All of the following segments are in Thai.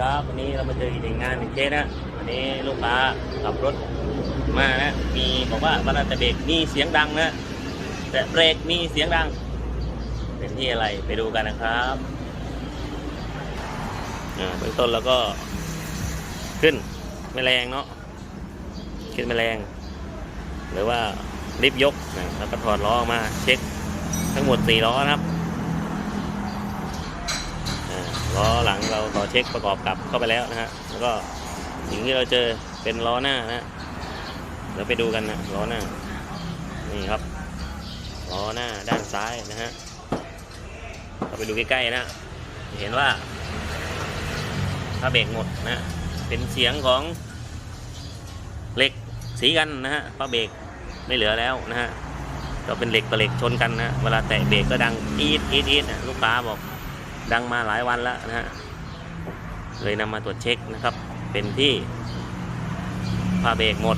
ครับวันนี้เรามาเจออีกหนึ่งงานหนึ่งเคสนะวันนี้ลูกค้าขับรถมานะ มีบอกว่าเวลาแต่เบรกมีเสียงดังนะแต่เบรกมีเสียงดัง เป็นที่อะไรไปดูกันนะครับอ่าเบื้องต้นเราก็ขึ้นแมลงเนาะขึ้นแมลง หรือว่าลิฟต์ยกนะแล้วก็ถอดล้อออกมาเช็คทั้งหมดสี่ล้อนะครับอ่า ล้อหลังเราต่อเช็คประกอบกลับเข้าไปแล้วนะฮะแล้วก็สิ่งที่เราเจอเป็นล้อหน้านะฮะเดี๋ยวไปดูกันนะล้อหน้านี่ครับล้อหน้าด้านซ้ายนะฮะเราไปดูใกล้ๆนะเห็นว่าถ้าเบรกหมดนะเป็นเสียงของเหล็กสีกันนะฮะพราะเบรกไม่เหลือแล้วนะฮะก็เป็นเหล็กกับเหล็กชนกันนะเวลาแตะเบรกก็ดังอีดอีดอีดลูกค้าบอก ดังมาหลายวันแล้วนะฮะเลยนำมาตรวจเช็คนะครับ เป็นที่ผ้าเบรกหมด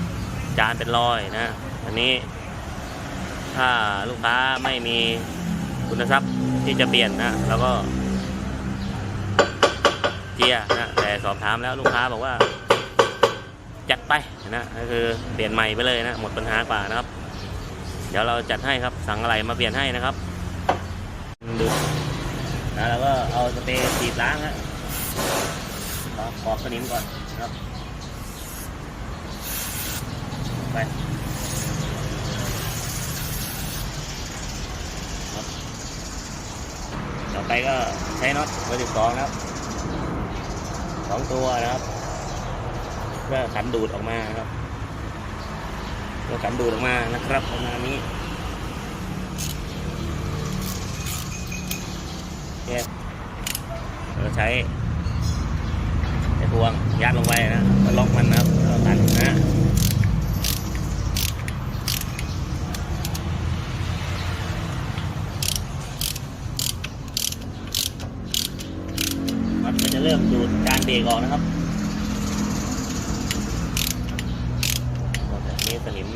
จานเป็นรอยนะอันนี้ ถ้าลูกค้าไม่มีคุณทรัพย์ที่จะเปลี่ยนนะแล้วก็เจียนะแต่สอบถามแล้วลูกค้าบอกว่า จัดไปนะก็คือเปลี่ยนใหม่ไปเลยนะหมดปัญหากว่านะครับ เดี๋ยวเราจัดให้ครับสั่งอะไรมาเปลี่ยนให้นะครับดู นะแล้วก็เอาสเปรย์ฉีดล้างฮะเอาปอกสนิมก่อนครับไปครับต่อไปก็ใช้น็อตเบอร์สิบสองนะครับสองตัวนะครับเพื่อขันดูดออกมานะครับเพื่อขันดูดออกมานะครับประมาณนี้ เนี่ยเราใช้ไอ้พวงยัดลงไปนะแล้วล็อกมันนะครับตันนะมันจะเริ่มดูดจานเบรกออกนะครับแบบนี้สนิม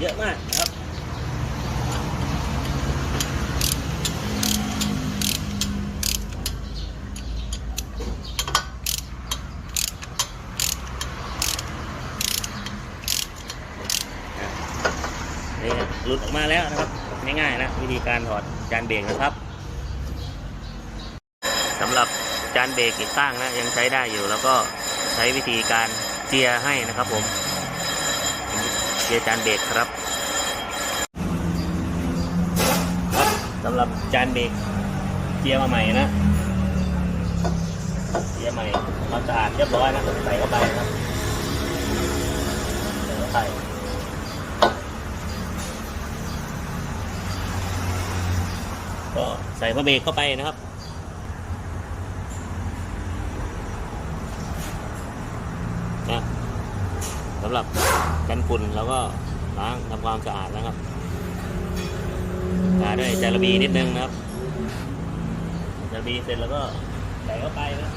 เยอะมากนะครับ นี่ห ลุดออกมาแล้วนะครับ ง่ายๆนะวิธีการถอดจานเบรกนะครับสำหรับจานเบรกติดตั้งนะยังใช้ได้อยู่แล้วก็ใช้วิธีการเจียให้นะครับผมเจียจานเบรกครับครับสำหรับจานเบรกเจียมาใหม่นะเจียใหม่ความสะอาดเรียบร้อยนะใส่เข้าไปนะครับใส่เข้าไปก็ ใส่พระเบรกเข้าไปนะครับ นะสำหรับกันฝุ่นเราก็ล้างทำความสะอาดนะครับทาด้วยจาระบีนิดนึงนะครับจาระบีเสร็จแล้วก็ใส่เข้าไปนะ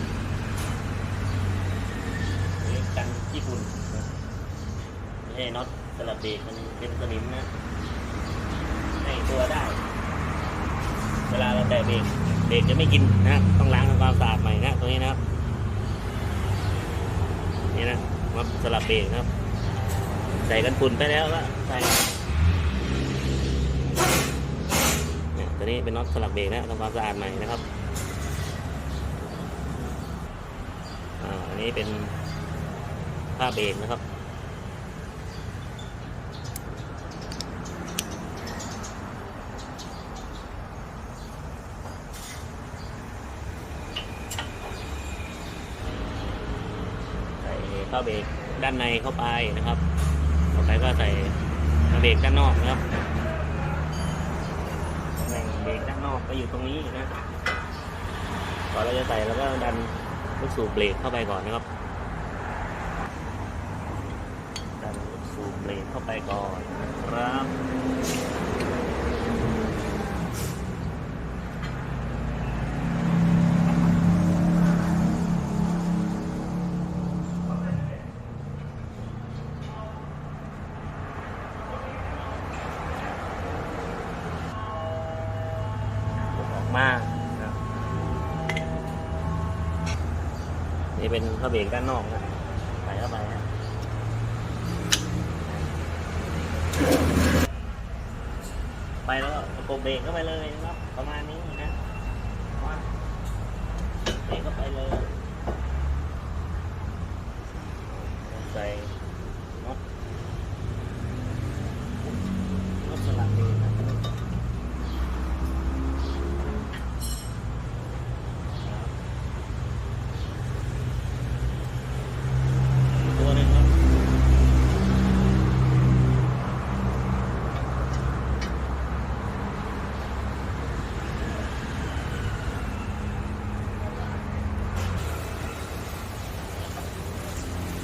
นี่กันที่ฝุ่นนะไม่ใช่น็อตสลับเบรกมันเป็นสนิมนะให้ตัวได้ วลาเราแตะเบรกเบรกจะไม่กินนะต้องล้างทำความสะอาดใหม่นะตรงนี้นะครับนี่นะมาสลับเบรกนะครับ ใส่กันฝุ่นไปแล้วก็ใส่เนี่ยตัวนี้เป็นน็อตสลับเบรกนะทำความสะอาดใหม่นะครับอ่าอันนี้เป็นผ้าเบรกนะครับ ใส่ผ้า เบรกด้านในเข้าไปนะครับ ต่อไปก็ใส่เบรกด้านนอกนะครับแหน่งเบรกด้านนอกก็อยู่ตรงนี้นะก่อนเราจะใส่แล้วก็ดันลูกสูบเบรกเข้าไปก่อนนะครับ ดันลูกสูบเบรกเข้าไปก่อนนะครับ มานะครับนี่เป็นข้าเบรกด้านนอกนะใส่เข้าไปฮะไปแล้วก็กบเบรกเข้าไปเลยนะครับประมาณนี้นะเบรกเข้าไปเลย ใส่น็อตน็อตสลักเองนะตัวหนึงครับ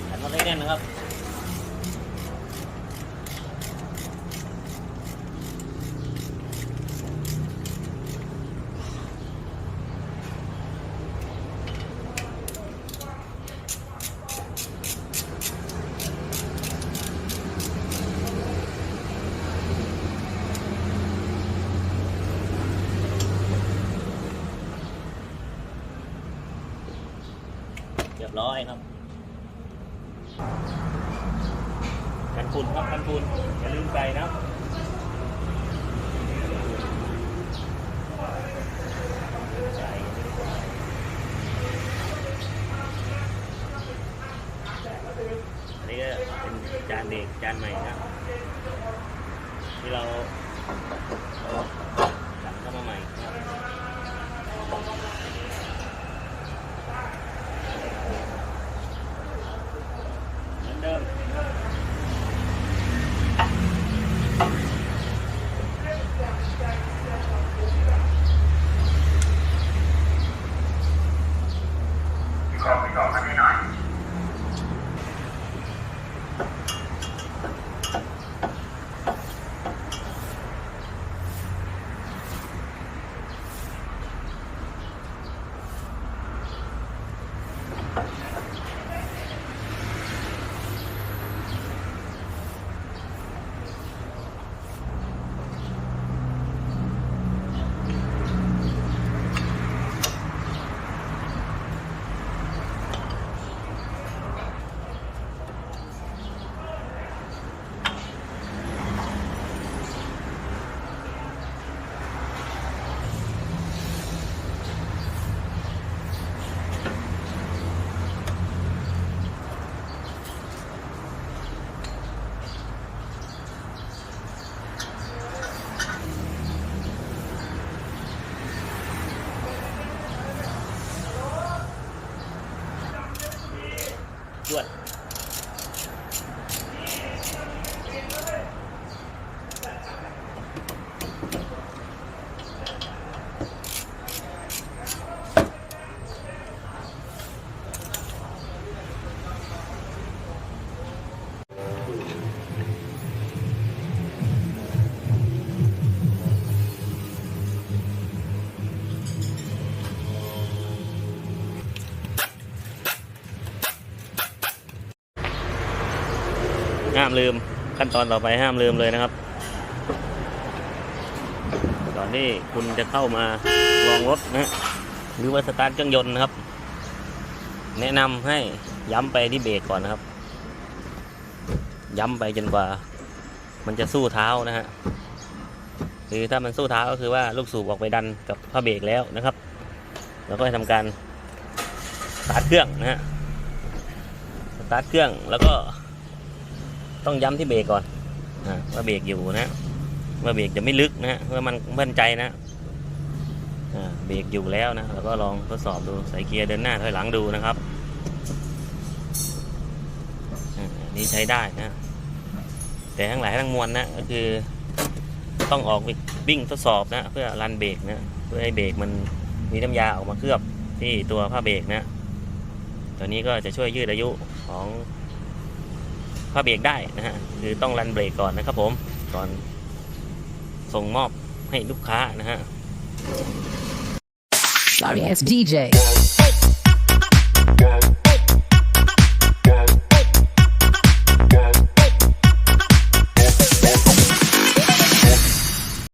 ขันน็อตให้แน่นนะครับ เรีย บร้อยครับกันฝุ่นครับกันฝุ่นอย่าลืมใส่นะอันนี้ก็เป็นจานเด็กจานใหม่ครับที่เราามลืม ขั้นตอนต่อไปห้ามลืมเลยนะครับก่อนที่คุณจะเข้ามาลองรถนะหรือว่าสตาร์ทเครื่องยนต์นะครับ แนะนำให้ย้ำไปที่เบรกก่อนนะครับ ย้ำไปจนกว่า มันจะสู้เท้านะฮะคือถ้ามันสู้เท้าก็คือว่าลูกสูบออกไปดันกับผ้าเบรกแล้วนะครับ แล้วก็ให้ทำการสตาร์ทเครื่องนะฮะสตาร์ทเครื่องแล้วก็ ต้องย้ำที่เบรกก่อนว่าเบรกอยู่นะว่าเบรกจะไม่ลึกนะเพื่อมันมั่นใจนะเบรกอยู่แล้วนะแล้วก็ลองทดสอบดูใส่เกียร์เดินหน้าถอยหลังดูนะครับนี้ใช้ได้นะ แต่ทั้งหลายทั้งมวลนะก็คือต้องออกวิ่งทดสอบนะเพื่อรันเบรกนะเพื่อให้เบรกมันมีน้ำยาออกมาเคลือบที่ตัวผ้าเบรกนะ ตัวนี้ก็จะช่วยยืดอายุของ ผ้าเบรกได้นะฮะคือต้องรันเบรกก่อนนะครับผมก่อนส่งมอบให้ลูกค้านะฮะ Sorry, it's DJ.